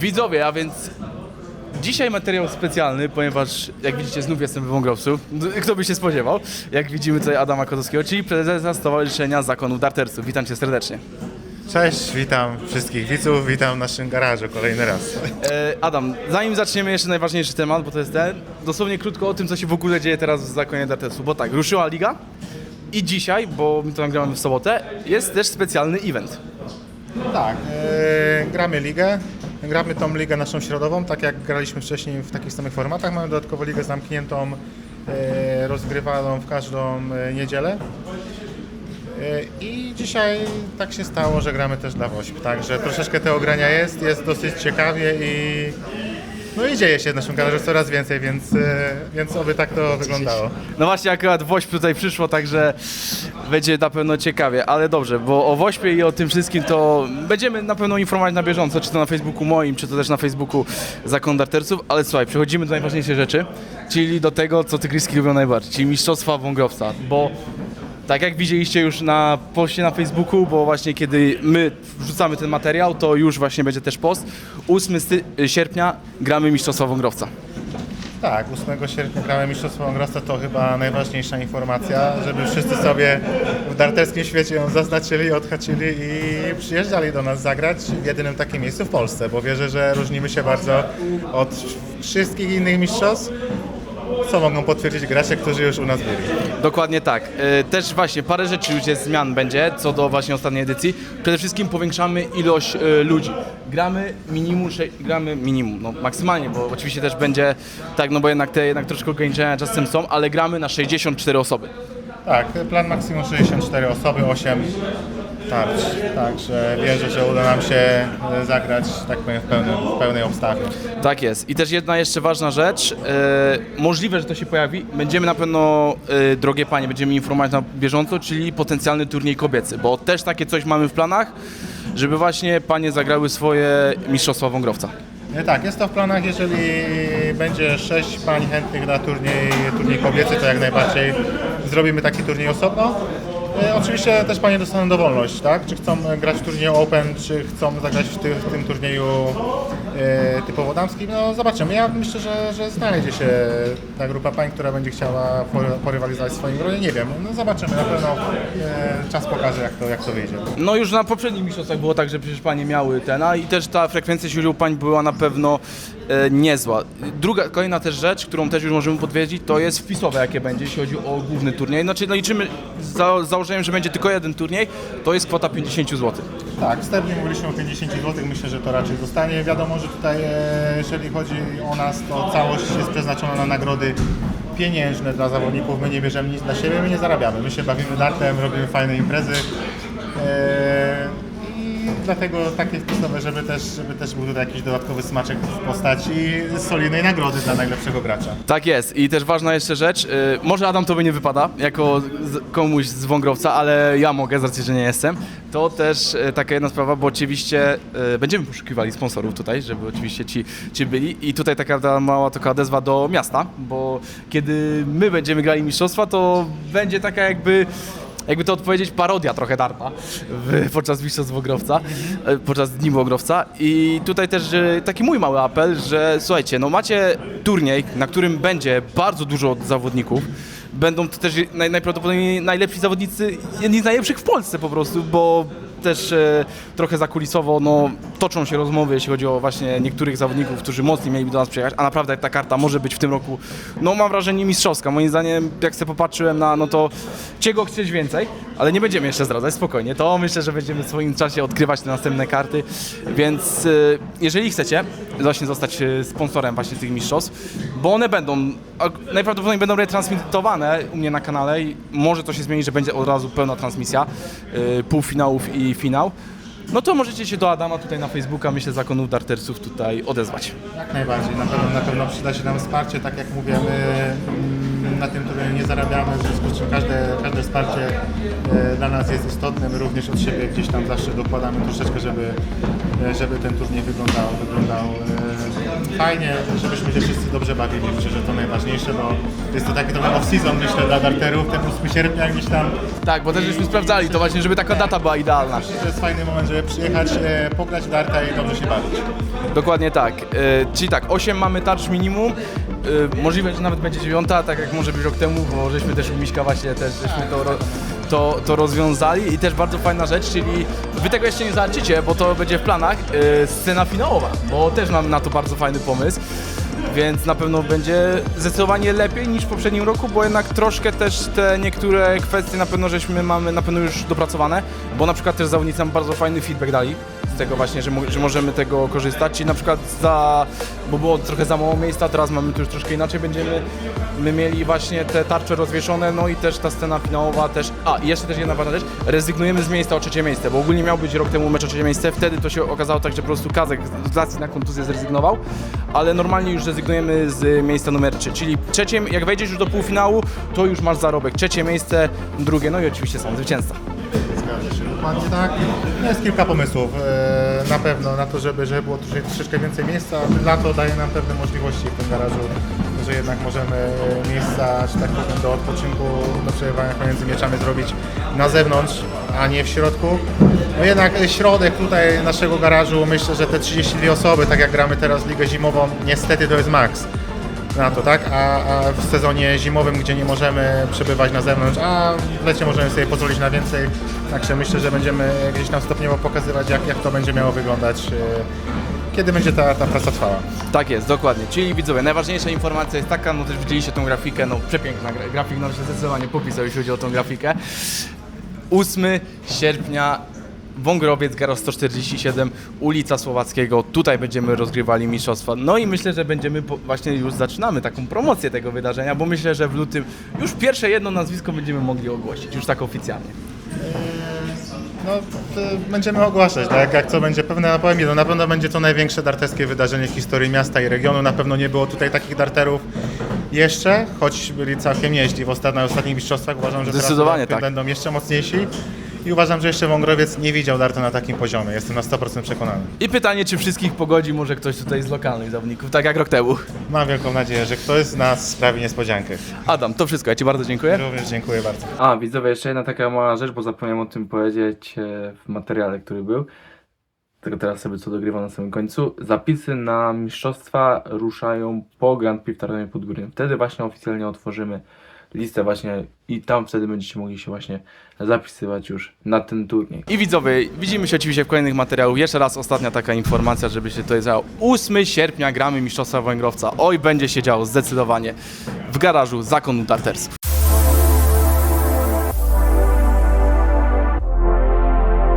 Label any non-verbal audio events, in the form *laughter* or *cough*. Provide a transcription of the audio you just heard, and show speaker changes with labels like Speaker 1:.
Speaker 1: Widzowie, a więc dzisiaj materiał specjalny, ponieważ jak widzicie znów jestem w Wągrowcu. *laughs* Kto by się spodziewał? Jak widzimy tutaj Adama Kotowskiego, czyli prezesa Stowarzyszenia Zakonów Darterców. Witam cię serdecznie.
Speaker 2: Cześć, witam wszystkich widzów, witam w naszym garażu kolejny raz.
Speaker 1: E, Adam, zanim zaczniemy jeszcze najważniejszy temat, bo to jest ten, dosłownie krótko o tym, co się w ogóle dzieje teraz w Zakonie Dartersu. Bo tak, ruszyła liga i dzisiaj, bo my to nagramy w sobotę, jest też specjalny event.
Speaker 2: Tak, e, gramy ligę, gramy tą ligę naszą środową, tak jak graliśmy wcześniej w takich samych formatach. Mamy dodatkowo ligę zamkniętą, e, rozgrywaną w każdą e, niedzielę. E, I dzisiaj tak się stało, że gramy też dla WOŚP, także troszeczkę tego grania jest, jest dosyć ciekawie i no i dzieje się w naszym garażu coraz więcej, więc, e, więc oby tak to wyglądało.
Speaker 1: No właśnie akurat Wośp tutaj przyszło, także będzie na pewno ciekawie, ale dobrze, bo o Wośpie i o tym wszystkim to będziemy na pewno informować na bieżąco, czy to na Facebooku moim, czy to też na Facebooku Zakon Darterców, ale słuchaj, przechodzimy do najważniejszej rzeczy, czyli do tego, co tygryski lubią najbardziej, czyli Mistrzostwa Wągrowca, bo tak jak widzieliście już na poście na Facebooku, bo właśnie kiedy my wrzucamy ten materiał, to już właśnie będzie też post. 8 sty- sierpnia gramy Mistrzostwa Wągrowca.
Speaker 2: Tak, 8 sierpnia gramy Mistrzostwo Wągrowca, to chyba najważniejsza informacja, żeby wszyscy sobie w darterskim świecie ją zaznaczyli, odhaczyli i przyjeżdżali do nas zagrać w jedynym takim miejscu w Polsce, bo wierzę, że różnimy się bardzo od wszystkich innych mistrzostw, co mogą potwierdzić gracze, którzy już u nas byli.
Speaker 1: Dokładnie tak. E, Też właśnie parę rzeczy już jest zmian będzie co do właśnie ostatniej edycji. Przede wszystkim powiększamy ilość e, ludzi. Gramy minimum, sze- gramy minimum, no maksymalnie, bo oczywiście też będzie tak, no bo jednak te jednak troszkę ograniczenia czasem są, ale gramy na 64 osoby.
Speaker 2: Tak, plan maksimum 64 osoby, 8 tarcz, także wierzę, że uda nam się e, zagrać, tak powiem, w, pełnym, w pełnej obstawie.
Speaker 1: Tak jest. I też jedna jeszcze ważna rzecz. E, możliwe, że to się pojawi. Będziemy na pewno, e, drogie panie, będziemy informować na bieżąco, czyli potencjalny turniej kobiecy, bo też takie coś mamy w planach, żeby właśnie panie zagrały swoje mistrzostwa wągrowca.
Speaker 2: Tak, jest to w planach, jeżeli będzie sześć pań chętnych na turniej, turniej kobiecy, to jak najbardziej zrobimy taki turniej osobno. E, Oczywiście też panie dostaną dowolność, tak? Czy chcą grać w turnieju Open, czy chcą zagrać w, ty, w tym turnieju e, typowo damskim, no zobaczymy. Ja myślę, że, że znajdzie się ta grupa pań, która będzie chciała pory- porywalizować w swoim gronie. Nie wiem, no zobaczymy, na pewno e, czas pokaże jak to, jak to wyjdzie.
Speaker 1: No już na poprzednich mistrzostwach było tak, że przecież panie miały ten, a i też ta frekwencja sił pań była na pewno e, niezła. Druga, kolejna też rzecz, którą też już możemy podwiedzić, to jest wpisowe jakie będzie, jeśli chodzi o główny turniej. Znaczy no liczymy z za, założeniem, że będzie tylko jeden turniej, to jest kwota 50 zł.
Speaker 2: Tak, wstępnie mówiliśmy o 50 zł, myślę, że to raczej zostanie. Wiadomo, że tutaj e, jeżeli chodzi o nas, to całość jest przeznaczona na nagrody pieniężne dla zawodników. My nie bierzemy nic dla siebie, my nie zarabiamy. My się bawimy dartem, robimy fajne imprezy. E, Dlatego takie wpisowe, żeby też, żeby też był tutaj jakiś dodatkowy smaczek w postaci solidnej nagrody dla najlepszego gracza.
Speaker 1: Tak jest i też ważna jeszcze rzecz, y, może Adam to by nie wypada jako komuś z Wągrowca, ale ja mogę z racji, że nie jestem. To też y, taka jedna sprawa, bo oczywiście y, będziemy poszukiwali sponsorów tutaj, żeby oczywiście ci, ci byli i tutaj taka ta mała taka odezwa do miasta, bo kiedy my będziemy grali mistrzostwa, to będzie taka jakby jakby to odpowiedzieć, parodia trochę darta w, podczas Mistrzostw Wogrowca, e, podczas Dni Wogrowca. I tutaj też e, taki mój mały apel, że słuchajcie, no macie turniej, na którym będzie bardzo dużo zawodników. Będą to też naj, najprawdopodobniej najlepsi zawodnicy, jedni z najlepszych w Polsce po prostu, bo też e, trochę zakulisowo no, toczą się rozmowy, jeśli chodzi o właśnie niektórych zawodników, którzy mocniej mieliby do nas przyjechać, a naprawdę ta karta może być w tym roku, no mam wrażenie mistrzowska. Moim zdaniem, jak sobie popatrzyłem na, no to czego chcieć więcej, ale nie będziemy jeszcze zdradzać, spokojnie. To myślę, że będziemy w swoim czasie odkrywać te następne karty, więc e, jeżeli chcecie właśnie zostać e, sponsorem właśnie tych mistrzostw, bo one będą, najprawdopodobniej będą retransmitowane u mnie na kanale i może to się zmieni, że będzie od razu pełna transmisja e, półfinałów i finał, no to możecie się do Adama tutaj na Facebooka, myślę, Zakonów Dartersów tutaj odezwać.
Speaker 2: Jak najbardziej, na pewno, na pewno przyda się nam wsparcie, tak jak mówię, my mm, na tym turnieju nie zarabiamy, w związku z czym każde, każde wsparcie e, dla nas jest istotne. My również od siebie gdzieś tam zawsze dokładamy troszeczkę, żeby, e, żeby ten turniej wyglądał, wyglądał e, fajnie, żebyśmy się wszyscy dobrze bawili. Myślę, że to najważniejsze, bo jest to taki trochę off-season myślę dla darterów, ten 8 sierpnia gdzieś tam.
Speaker 1: Tak, bo też żeśmy sprawdzali to właśnie, żeby taka data była idealna.
Speaker 2: To jest fajny moment, żeby przyjechać, e, pograć w darta i dobrze się bawić.
Speaker 1: Dokładnie tak. E, czyli tak, 8 mamy tarcz minimum. E, możliwe, że nawet będzie 9, tak jak może być rok temu, bo żeśmy też u Miśka właśnie też żeśmy to, ro, to, to rozwiązali i też bardzo fajna rzecz, czyli wy tego jeszcze nie zobaczycie, bo to będzie w planach, e, scena finałowa, bo też mamy na to bardzo fajny pomysł. Więc na pewno będzie zdecydowanie lepiej niż w poprzednim roku, bo jednak troszkę też te niektóre kwestie na pewno żeśmy mamy na pewno już dopracowane, bo na przykład też zawodnicy nam bardzo fajny feedback dali z tego właśnie, że, że możemy tego korzystać, czyli na przykład za, bo było trochę za mało miejsca, teraz mamy tu już troszkę inaczej, będziemy my mieli właśnie te tarcze rozwieszone, no i też ta scena finałowa też, a i jeszcze też jedna ważna rzecz, rezygnujemy z miejsca o trzecie miejsce, bo ogólnie miał być rok temu mecz o trzecie miejsce, wtedy to się okazało tak, że po prostu Kazek z racji na kontuzję zrezygnował, ale normalnie już rezygnujemy z miejsca numer 3, czyli trzecie, jak wejdziesz już do półfinału, to już masz zarobek, trzecie miejsce, drugie, no i oczywiście sam zwycięzca.
Speaker 2: Zgadza się, dokładnie tak. Jest kilka pomysłów e, na pewno na to, żeby, żeby było troszeczkę, więcej miejsca. Lato daje nam pewne możliwości w tym garażu, że jednak możemy e, miejsca, że tak powiem, do odpoczynku, do przebywania pomiędzy mieczami zrobić na zewnątrz, a nie w środku. No jednak środek tutaj naszego garażu, myślę, że te 32 osoby, tak jak gramy teraz Ligę Zimową, niestety to jest maks na to, tak? A, a w sezonie zimowym, gdzie nie możemy przebywać na zewnątrz, a w lecie możemy sobie pozwolić na więcej, także myślę, że będziemy gdzieś tam stopniowo pokazywać, jak, jak to będzie miało wyglądać, e, kiedy będzie ta, ta praca trwała.
Speaker 1: Tak jest, dokładnie. Czyli widzowie, najważniejsza informacja jest taka, no też widzieliście tą grafikę, no przepiękna gra, grafik nam się zdecydowanie popisał, jeśli chodzi o tą grafikę. 8 sierpnia Wągrowiec, Garaż 147, ulica Słowackiego. Tutaj będziemy rozgrywali mistrzostwa. No i myślę, że będziemy po, właśnie już zaczynamy taką promocję tego wydarzenia, bo myślę, że w lutym już pierwsze jedno nazwisko będziemy mogli ogłosić, już tak oficjalnie.
Speaker 2: No, to będziemy ogłaszać, tak? Jak co będzie pewne, powiem jedno, na pewno będzie to największe darterskie wydarzenie w historii miasta i regionu. Na pewno nie było tutaj takich darterów jeszcze, choć byli całkiem nieźli w ostat- na ostatnich mistrzostwach. Uważam, że
Speaker 1: Zdecydowanie
Speaker 2: teraz
Speaker 1: tak.
Speaker 2: będą jeszcze mocniejsi. I uważam, że jeszcze Wągrowiec nie widział dartu na takim poziomie. Jestem na 100% przekonany.
Speaker 1: I pytanie, czy wszystkich pogodzi może ktoś tutaj z lokalnych zawodników, tak jak rok temu.
Speaker 2: Mam wielką nadzieję, że ktoś z nas sprawi niespodziankę.
Speaker 1: Adam, to wszystko, ja Ci bardzo dziękuję.
Speaker 2: Również dziękuję bardzo.
Speaker 3: A, widzowie, jeszcze jedna taka mała rzecz, bo zapomniałem o tym powiedzieć e, w materiale, który był. Tylko teraz sobie co dogrywam na samym końcu. Zapisy na mistrzostwa ruszają po Grand Prix w Tarnowie Podgórnym. Wtedy właśnie oficjalnie otworzymy listę właśnie i tam wtedy będziecie mogli się właśnie zapisywać już na ten turniej.
Speaker 1: I widzowie, widzimy się oczywiście w kolejnych materiałach. Jeszcze raz ostatnia taka informacja, żeby się to działo. 8 sierpnia gramy Mistrzostwa Węgrowca. Oj, będzie się działo zdecydowanie w garażu zakonu dartersów.